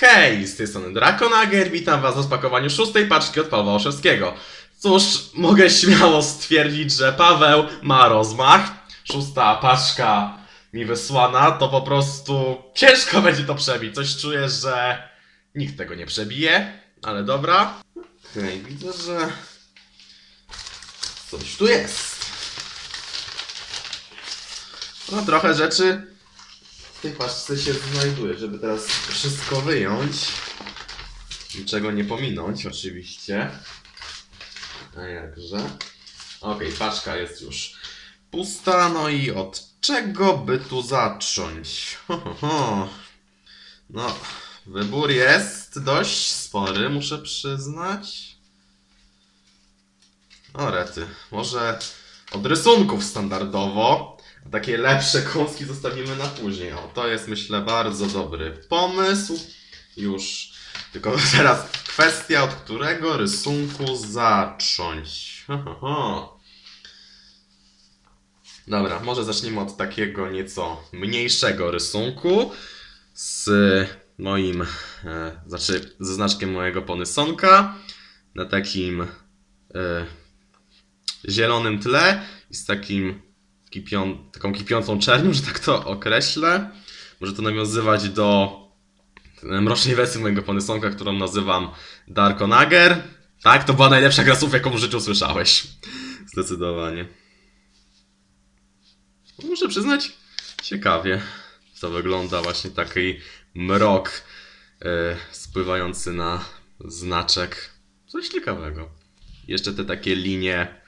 Hej, z tej strony Drakonager, witam was w rozpakowaniu szóstej paczki od Pawła Olszewskiego. Cóż, mogę śmiało stwierdzić, że Paweł ma rozmach. Szósta paczka mi wysłana, to po prostu ciężko będzie to przebić. Coś czuję, że nikt tego nie przebije, ale dobra. Hej, widzę, że coś tu jest. No trochę rzeczy w tej paczce się znajduje, żeby teraz wszystko wyjąć. Niczego nie pominąć, oczywiście. A jakże? Okej, paczka jest już pusta, no i od czego by tu zacząć? Ho, ho, ho. No, wybór jest dość spory, muszę przyznać. O rety, może od rysunków standardowo. Takie lepsze kąski zostawimy na później. O, to jest myślę bardzo dobry pomysł. Już. Tylko teraz kwestia, od którego rysunku zacząć. Dobra, może zacznijmy od takiego nieco mniejszego rysunku z moim, e, znaczy ze znaczkiem mojego ponysonka na takim e, zielonym tle i z takim kipią, taką kipiącą czernią, że tak to określę. Może to nawiązywać do mrocznej wersji mojego ponysonka, którą nazywam Darkonager. Tak, to była najlepsza gra jaką w życiu słyszałeś. Zdecydowanie. Muszę przyznać, ciekawie to wygląda właśnie taki mrok e, spływający na znaczek. Coś ciekawego. Jeszcze te takie linie,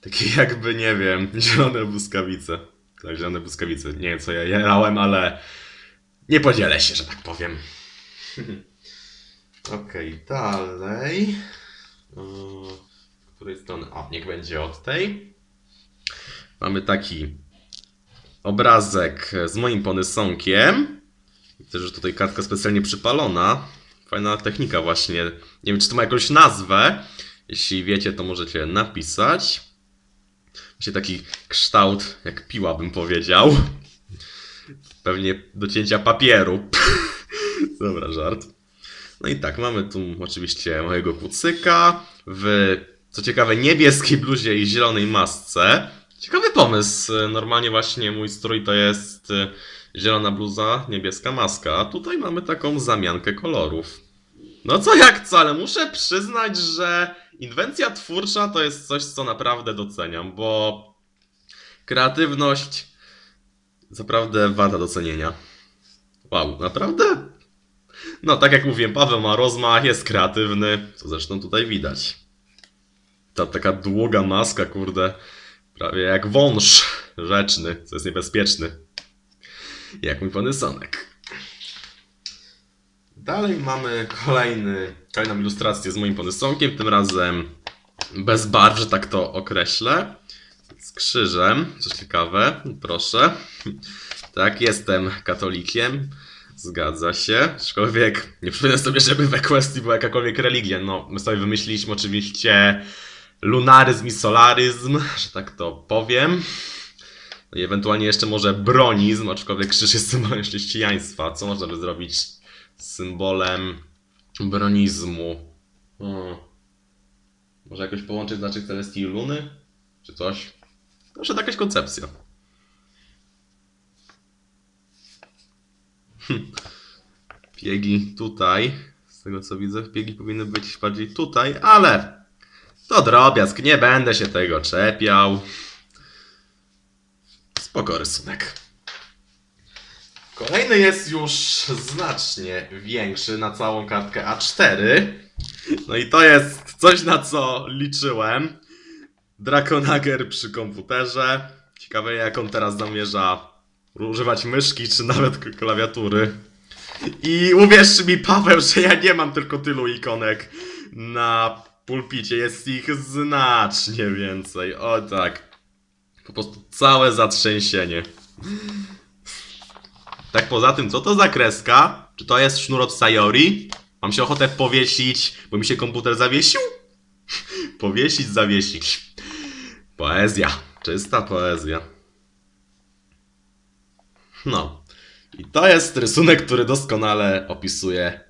takie jakby, nie wiem, zielone błyskawice. Tak, zielone błyskawice. Nie wiem, co ja jarałem, ale nie podzielę się, że tak powiem. Okej, dalej. Yy, Z której strony? O, niech będzie od tej. Mamy taki obrazek z moim ponysonkiem. Widzę, że tutaj kartka specjalnie przypalona. Fajna technika właśnie. Nie wiem, czy to ma jakąś nazwę. Jeśli wiecie, to możecie napisać. Właśnie taki kształt, jak piła bym powiedział. Pewnie do cięcia papieru. Dobra, żart. No i tak, mamy tu oczywiście mojego kucyka w, co ciekawe, niebieskiej bluzie i zielonej masce. Ciekawy pomysł. Normalnie właśnie mój strój to jest y, zielona bluza, niebieska maska, a tutaj mamy taką zamiankę kolorów. No co jak co, ale muszę przyznać, że inwencja twórcza to jest coś, co naprawdę doceniam, bo kreatywność naprawdę warta docenienia. Wow, naprawdę? No, tak jak mówiłem, Paweł ma rozmach, jest kreatywny, co zresztą tutaj widać. Ta taka długa maska, kurde, prawie jak wąż rzeczny, co jest niebezpieczny. Jak mój ponysonek. Dalej mamy kolejny, kolejną ilustrację z moim ponysonkiem, tym razem bez barw, że tak to określę. Z krzyżem, coś ciekawe, proszę. Tak, jestem katolikiem. Zgadza się. Aczkolwiek nie przypominam sobie, żeby we kwestii była jakakolwiek religia. No, my sobie wymyśliliśmy oczywiście lunaryzm i solaryzm, że tak to powiem. No i ewentualnie jeszcze może bronizm, aczkolwiek krzyż jest symbolem chrześcijaństwa. Co można by zrobić symbolem bronizmu? O. Może jakoś połączyć znaczek Celestii i Luny? Czy coś? To jakaś koncepcja. Piegi tutaj. Z tego co widzę, piegi powinny być bardziej tutaj, ale to drobiazg, nie będę się tego czepiał. Spoko rysunek. Kolejny jest już znacznie większy na całą kartkę A4. No i to jest coś na co liczyłem. Drakonager przy komputerze. Ciekawe jak on teraz zamierza używać myszki czy nawet klawiatury. I uwierz mi Paweł, że ja nie mam tylko tylu ikonek na pulpicie. Jest ich znacznie więcej. O tak. Po prostu całe zatrzęsienie. Tak poza tym, co to za kreska? Czy to jest sznur od Sayori? Mam się ochotę powiesić, bo mi się komputer zawiesił? Powiesić, zawiesić. Poezja. Czysta poezja. No. I to jest rysunek, który doskonale opisuje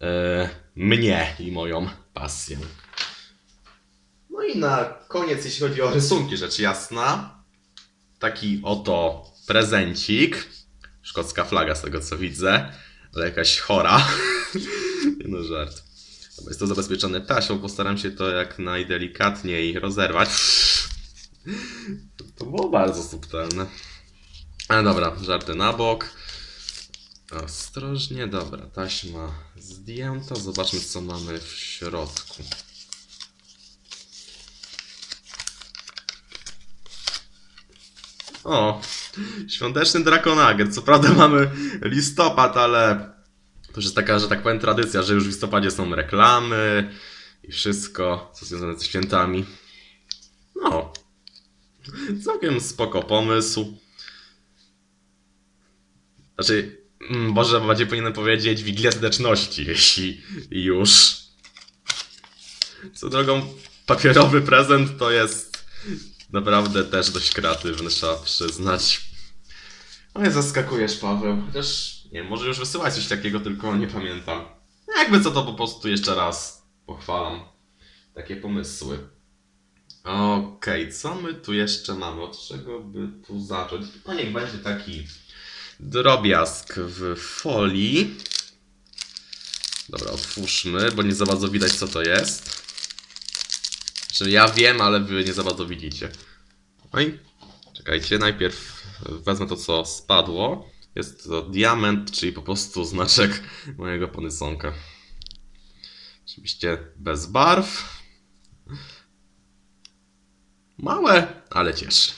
e, mnie i moją pasję. No i na koniec, jeśli chodzi o rysunki, rzecz jasna, taki oto prezencik. Szkocka flaga z tego co widzę, ale jakaś chora. No żart. Jest to zabezpieczone taśmą, postaram się to jak najdelikatniej rozerwać. To było bardzo subtelne. Ale dobra, żarty na bok. Ostrożnie, dobra, taśma zdjęta. Zobaczmy, co mamy w środku. O, świąteczny Drakonager. Co prawda mamy listopad, ale to już jest taka, że tak powiem, tradycja, że już w listopadzie są reklamy i wszystko, co związane ze świętami. No, całkiem spoko pomysł. Znaczy, mm, może bardziej powinienem powiedzieć Wigilia Serdeczności, jeśli już. Co drogą, papierowy prezent to jest naprawdę też dość kreatywny, trzeba przyznać. Ale zaskakujesz, Paweł. Chociaż, nie wiem, może już wysyłać coś takiego, tylko nie pamiętam. Jakby co, to po prostu jeszcze raz pochwalam takie pomysły. Okej, co my tu jeszcze mamy? Od czego by tu zacząć? No niech będzie taki drobiazg w folii. Dobra, otwórzmy, bo nie za bardzo widać co to jest. Czy ja wiem, ale wy nie za bardzo widzicie. No i czekajcie, najpierw wezmę to co spadło. Jest to diament, czyli po prostu znaczek mojego ponysonka. Oczywiście bez barw. Małe, ale cieszy.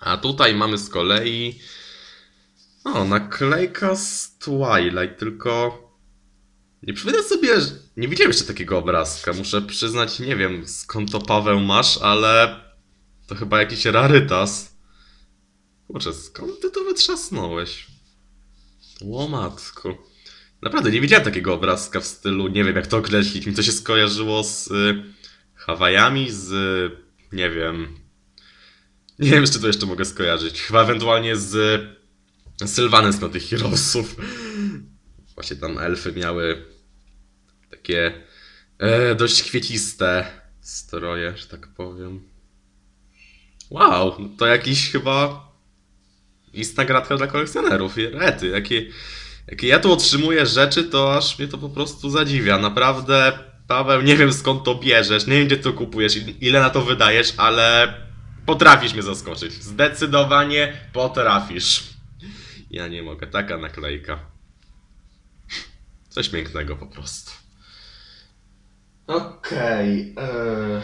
A tutaj mamy z kolei o, naklejka z Twilight, tylko nie przypominam sobie, nie widziałem jeszcze takiego obrazka. Muszę przyznać, nie wiem skąd to Paweł masz, ale to chyba jakiś rarytas. Kurczę, skąd ty to wytrzasnąłeś? Łomatku. Naprawdę nie widziałem takiego obrazka w stylu, nie wiem jak to określić. Mi to się skojarzyło z y, Hawajami, z nie wiem. Nie wiem, czy to jeszcze mogę skojarzyć. Chyba ewentualnie z Sylwanem z tych Heroesów. Właśnie tam elfy miały takie e, dość kwieciste stroje, że tak powiem. Wow, to jakiś chyba istna gratka dla kolekcjonerów. Rety, jakie, jakie ja tu otrzymuję rzeczy, to aż mnie to po prostu zadziwia. Naprawdę, Paweł, nie wiem skąd to bierzesz, nie wiem gdzie to kupujesz, ile na to wydajesz, ale potrafisz mnie zaskoczyć. Zdecydowanie potrafisz. Ja nie mogę, taka naklejka. Coś pięknego po prostu. Okej. e,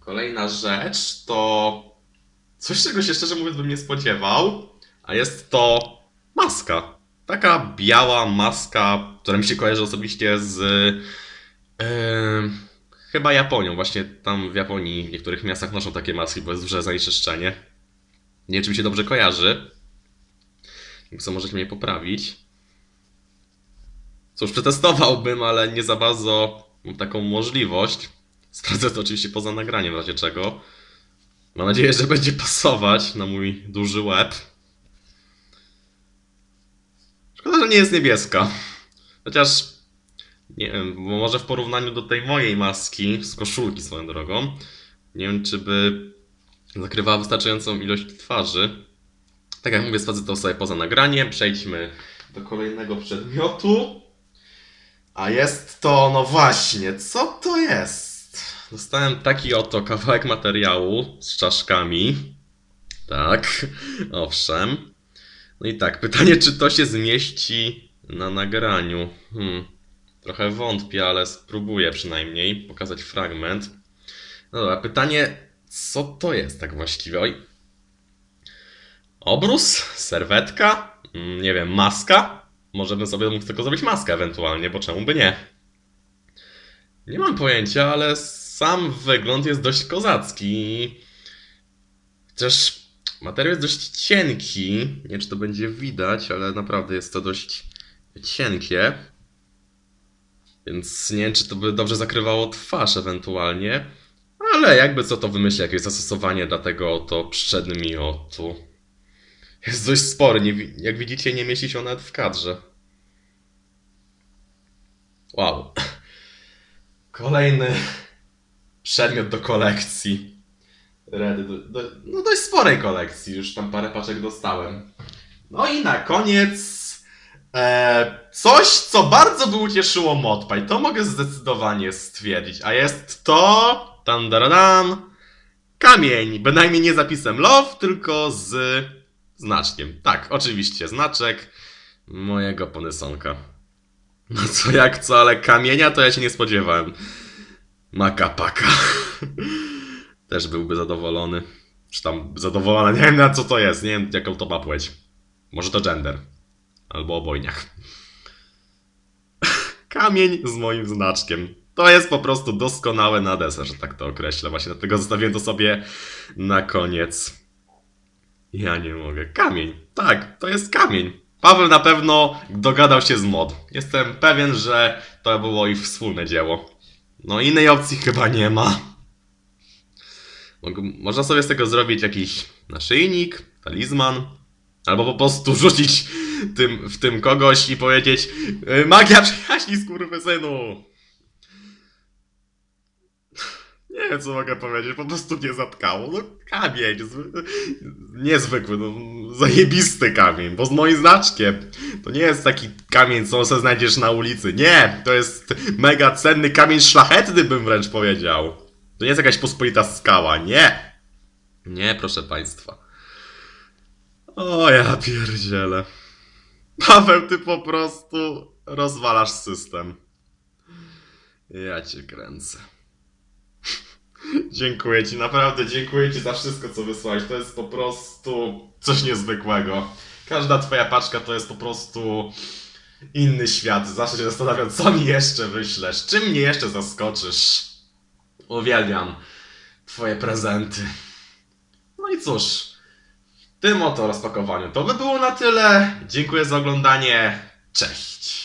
Kolejna rzecz to coś, czego się szczerze mówiąc bym nie spodziewał, a jest to maska. Taka biała maska, która mi się kojarzy osobiście z e, chyba Japonią. Właśnie tam w Japonii w niektórych miastach noszą takie maski, bo jest duże zanieczyszczenie. Nie wiem, czy mi się dobrze kojarzy. Co możecie mnie poprawić? Cóż, przetestowałbym, ale nie za bardzo mam taką możliwość. Sprawdzę to oczywiście poza nagraniem, w razie czego. Mam nadzieję, że będzie pasować na mój duży łeb. Szkoda, że nie jest niebieska. Chociaż, nie wiem, bo może w porównaniu do tej mojej maski, z koszulki swoją drogą, nie wiem, czy by zakrywała wystarczającą ilość twarzy. Tak jak mówię, sprawdzę to sobie poza nagraniem. Przejdźmy do kolejnego przedmiotu. A jest to, no właśnie, co to jest? Dostałem taki oto kawałek materiału z czaszkami. Tak, owszem. No i tak, pytanie, czy to się zmieści na nagraniu? Hmm, trochę wątpię, ale spróbuję przynajmniej pokazać fragment. No dobra, pytanie, co to jest tak właściwie? Oj, Obrus, serwetka, mm, nie wiem, maska. Może bym sobie mógł tylko zrobić maskę ewentualnie, bo czemu by nie? Nie mam pojęcia, ale sam wygląd jest dość kozacki. Chociaż materiał jest dość cienki. Nie wiem, czy to będzie widać, ale naprawdę jest to dość cienkie. Więc nie wiem, czy to by dobrze zakrywało twarz ewentualnie. Ale jakby co to wymyślę, jakieś zastosowanie dla tego oto przedmiotu. Jest dość spory. Nie, jak widzicie, nie mieści się nawet w kadrze. Wow. Kolejny przedmiot do kolekcji. Redy, do, do, no dość sporej kolekcji, już tam parę paczek dostałem. No i na koniec e, coś, co bardzo by ucieszyło Modpaj. To mogę zdecydowanie stwierdzić, a jest to... Tam, daradam, kamień. Bynajmniej nie zapisem love, tylko z znaczkiem. Tak, oczywiście, znaczek mojego ponysonka. No co jak co, ale kamienia to ja się nie spodziewałem. Makapaka. Też byłby zadowolony. Czy tam zadowolony, nie wiem na co to jest, nie wiem jaką to ma płeć. Może to gender. Albo obojniak. Kamień z moim znaczkiem. To jest po prostu doskonałe na deser, że tak to określę. Właśnie dlatego zostawiłem to sobie na koniec. Ja nie mogę. Kamień. Tak, to jest kamień. Paweł na pewno dogadał się z mod. Jestem pewien, że to było ich wspólne dzieło. No innej opcji chyba nie ma. Można sobie z tego zrobić jakiś naszyjnik, talizman, albo po prostu rzucić tym, w tym kogoś i powiedzieć "Y, Magia przyjaźni, skurwysynu! Nie wiem, co mogę powiedzieć, po prostu mnie zatkało. No, kamień, zwy... niezwykły, no, zajebisty kamień, bo z moim znaczkiem. To nie jest taki kamień, co sobie znajdziesz na ulicy. Nie, to jest mega cenny kamień szlachetny, bym wręcz powiedział. To nie jest jakaś pospolita skała, nie. Nie, proszę państwa. O, ja pierdzielę. Paweł, ty po prostu rozwalasz system. Ja cię kręcę. Dziękuję ci, naprawdę dziękuję ci za wszystko, co wysłałeś. To jest po prostu coś niezwykłego. Każda twoja paczka to jest po prostu inny świat. Zawsze się zastanawiam, co mi jeszcze wyślesz, czym mnie jeszcze zaskoczysz. Uwielbiam twoje prezenty. No i cóż, w tym oto rozpakowaniu to by było na tyle. Dziękuję za oglądanie. Cześć.